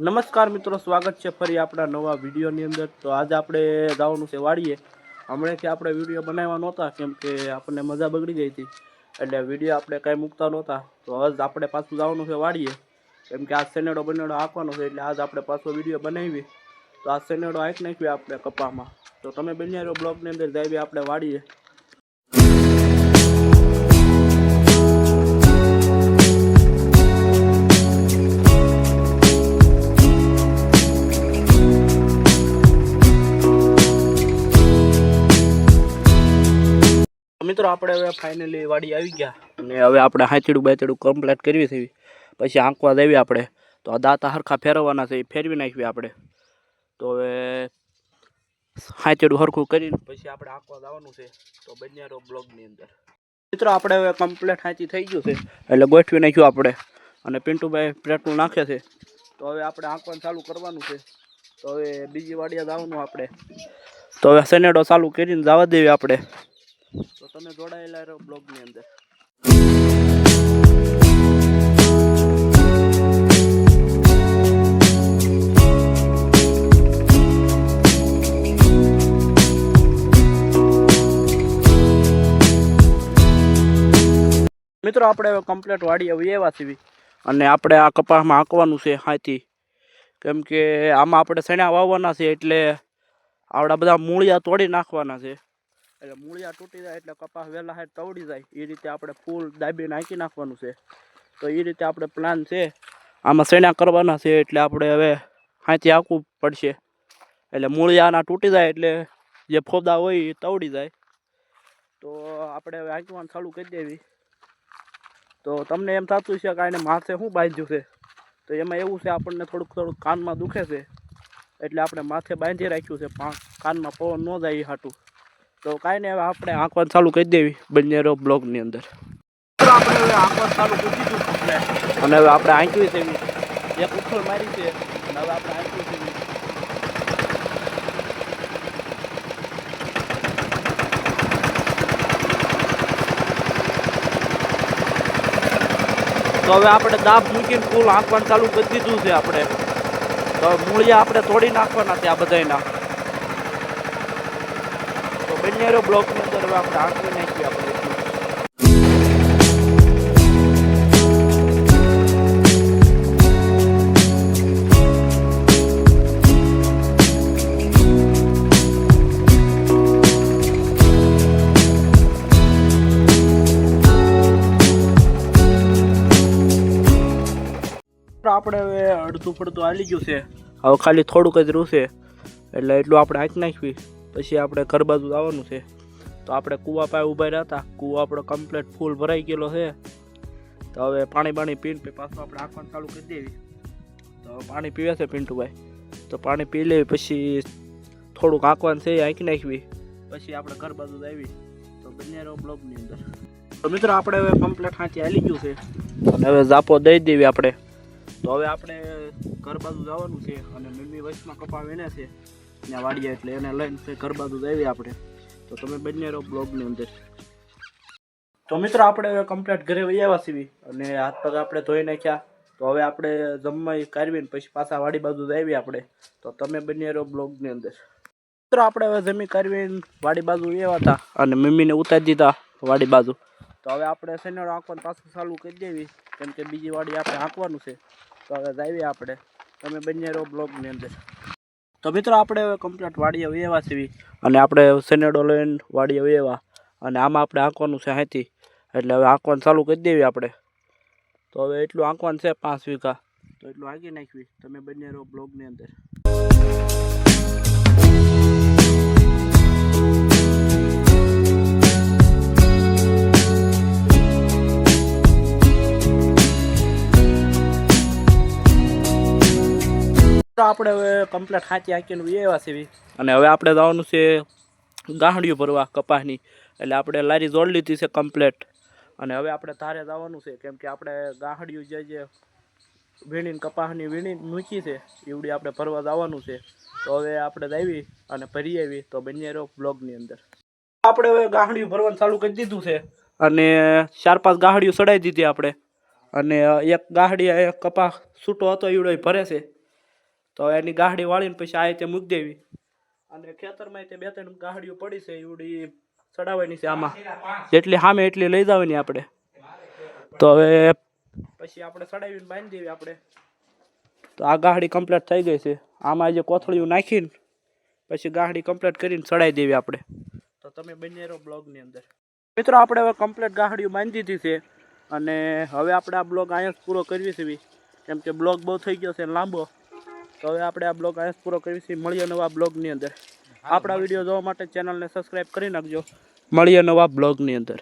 નમસ્કાર મિત્રો, સ્વાગત છે ફરી આપણા નવા વિડીયોની અંદર. તો આજે આપણે જવાનું છે વાડીએ. હમણાંથી આપણે વીડિયો બનાવવા નહોતા, કેમ કે આપણને મજા બગડી ગઈ હતી. એટલે વીડિયો આપણે કાંઈ મૂકતા નહોતા. તો આજ આપણે પાછું જવાનું છે વાડીએ. કેમ કે આ સેનેડો બનેડો આપવાનો છે, એટલે આજ આપણે પાછો વીડિયો બનાવી તો આ સેનેડો આંક નાખ્યો આપણે કપામાં. તો તમે બન્યા બ્લોગની અંદર, જઈએ આપણે વાડીએ. મિત્રો, આપણે હવે ફાઇનલી વાડી આવી ગયા અને હવે આપણે હાંચડું બાથીડું કમ્પ્લીટ કરવી થઈ પછી આંકવા દેવી આપણે. તો આ દાંતા હરખા ફેરવવાના છે, એ ફેરવી નાખવી આપણે. તો હવે હાથીડું હરખું કરીને પછી આપણે આંકવા જવાનું છે, તો બન્યારો બ્લોગની અંદર. મિત્રો, આપણે હવે કમ્પ્લીટ હાથી થઈ ગયું છે, એટલે ગોઠવી નાખ્યું આપણે. અને પિન્ટુભાઈ પેટ્રોલ નાખે છે. તો હવે આપણે આંકવાનું ચાલુ કરવાનું છે. તો હવે બીજી વાડિયા જવાનું આપણે. તો હવે સેનેડો ચાલુ કરીને જવા દેવી આપણે. તો તમે જોડાયેલા રહો બ્લોગની અંદર. મિત્રો, આપણે કમ્પ્લીટ વાડી આવી એવા સીવી અને આપણે આ કપાસમાં હાંકવાનું છે હાથી. કેમ કે આમાં આપણે સણ્યા વાવવાના છે એટલે આવડા બધા મૂળિયા તોડી નાખવાના છે. એટલે મૂળિયા તૂટી જાય એટલે કપાસ વહેલા હાથ તવડી જાય. એ રીતે આપણે ફૂલ દાબી નાખી નાખવાનું છે. તો એ રીતે આપણે પ્લાન છે. આમાં સણ્યા કરવાના છે એટલે આપણે હવે હાથી હાંકવું પડશે. એટલે મૂળિયાના તૂટી જાય એટલે જે ફોદા હોય એ તવડી જાય. તો આપણે હવે આંકવાનું ચાલુ કરી દેવી. તો તમને એમ થતું છે કે આને માથે શું બાંધ્યું છે? તો એમાં એવું છે આપણને થોડુંક થોડુંક કાનમાં દુખે છે. એટલે આપણે માથે બાંધી રાખ્યું છે. પાંચ કાનમાં પવન ન જાય એ હાટું. તો કાંઈ નહીં હવે આપણે આંકવાનું ચાલુ કરી દેવી બંનેરો બ્લોગની અંદર. આપણે હવે આંકવાનું ચાલુ કરી દીધું અને હવે આપણે આંકવી છે. એક ઉથલ મારી છે અને હવે આપણે આંક્યું છે તો હવે આપણે દાબ મૂકીને ફૂલ આંકવાનું ચાલુ કરી દીધું છે આપણે. તો મૂળિયા આપણે તોડી નાખવાના ત્યાં આ બંનેરો બ્લોકની અંદર હવે આપણે નાખીએ આપણે આપણે હવે અડધું પડતું હાલી ગયું છે. હવે ખાલી થોડુંક જ રહેશે એટલે એટલું આપણે આંચ નાખવી પછી આપણે ઘર બાજુ આવવાનું છે. તો આપણે કૂવા પાસે ઊભા રહ્યા હતા. કૂવો આપણો કમ્પ્લેટ ફૂલ ભરાઈ ગયેલો છે. તો હવે પાણી પાણી પીને પછી પાછું આપણે આંખવાનું ચાલુ કરી દેવી. તો પાણી પીવે છે પિન્ટુભાઈ. તો પાણી પી લેવી, પછી થોડુંક આંકવાનું છે આંકી નાખવી. પછી આપણે ઘર બાજુ આવી તો બંને રહો બ્લોગની અંદર. તો મિત્રો આપણે હવે કમ્પ્લેટ હાંચી હાલી ગયું છે. અને હવે ઝાપો દઈ દેવી આપણે. તો હવે આપણે ઘર બાજુ જવાનું છે અને મમ્મી વચમાં કપા વેને છે. ત્યાં વાડીએ એટલે એને લઈને ઘર બાજુ જઈએ આપણે. તો તમે બંને રહો બ્લોગની અંદર. તો મિત્રો આપણે હવે કમ્પ્લીટ ઘરે વહી આવ્યા સીવી અને હાથ પગ આપણે ધોઈ નાખ્યા. તો હવે આપણે જમવા કાઢવીને પછી પાછા વાડી બાજુ આવી આપણે. તો તમે બંને રહો બ્લોગની અંદર. મિત્રો આપણે હવે જમી કાઢવી વાડી બાજુ એવા હતા અને મમ્મીને ઉતારી દીધા વાડી બાજુ. તો હવે આપણે શનિવારે આંકવાનું પાછું ચાલુ કરી દેવી. કેમ કે બીજી વાડી આપણે આંકવાનું છે. તો હવે જઈએ આપણે. તમે બંને રહો બ્લોગની અંદર. તો મિત્રો આપણે હવે કમ્પ્લીટ વાડીએ વેવા સીવી અને આપણે સેનેડો લઈને વાડીએ વેવા. અને આમાં આપણે આંકવાનું છે હાથી એટલે હવે આંકવાનું ચાલુ કરી દેવી આપણે. તો હવે એટલું આંકવાનું છે પાંચ વીઘા. તો એટલું આંકી નાખવી. તમે બંને રહો બ્લોગની અંદર. આપણે હવે કમ્પ્લેટ હાથી હાંકીને એવા છીએ. અને હવે આપણે જવાનું છે ગાંહડિયું ભરવા કપાસની. એટલે આપણે લારી જોડી લીધી છે કમ્પ્લેટ અને હવે આપણે ધારે જવાનું છે, કેમ કે આપણે ગાંહડિયું જે જે વીણીને કપાસની વીણી મૂકી છે, એવડી આપણે ભરવા જવાનું છે. તો હવે આપણે આવી અને ભરી આવી. તો બંને રહો બ્લોગની અંદર. આપણે હવે ગાંહડિયું ભરવાનું ચાલુ કરી દીધું છે. અને ચાર પાંચ ગાંહડિયું ચડાવી દીધી આપણે. અને એક ગાંહડી કપાસ છૂટો હતો, એવડો ભરે છે. તો એની ગાહડી વાળીને પછી આ તે મૂકી દેવી. અને ખેતરમાં તે બે ત્રણ ગાહડીઓ પડી છે એવડી ચડાવવાની છે આમાં. જેટલી સામે એટલી લઈ જવાની આપણે. તો હવે પછી આપણે ચડાવીને બાંધી દેવી આપણે. તો આ ગાહડી કમ્પ્લીટ થઈ ગઈ છે. આમાં જે કોથળીઓ નાખીને પછી ગાહડી કમ્પ્લીટ કરીને ચડાવી દેવી આપણે. તો તમે બને રહો બ્લોગની અંદર. મિત્રો, આપણે હવે કમ્પ્લીટ ગાહડીઓ બાંધી દીધી છે. અને હવે આપણે આ બ્લોગ અહીંયા પૂરો કરવી છે. કેમ કે બ્લોગ બહુ થઈ ગયો છે લાંબો. તો હવે આપણે આ બ્લોગ અહીંયા પૂરો કરવી છે મળીએ નવા બ્લોગની અંદર. આપણા વીડિયો જોવા માટે ચેનલને સબસ્ક્રાઈબ કરી નાખજો. મળીએ નવા બ્લોગની અંદર.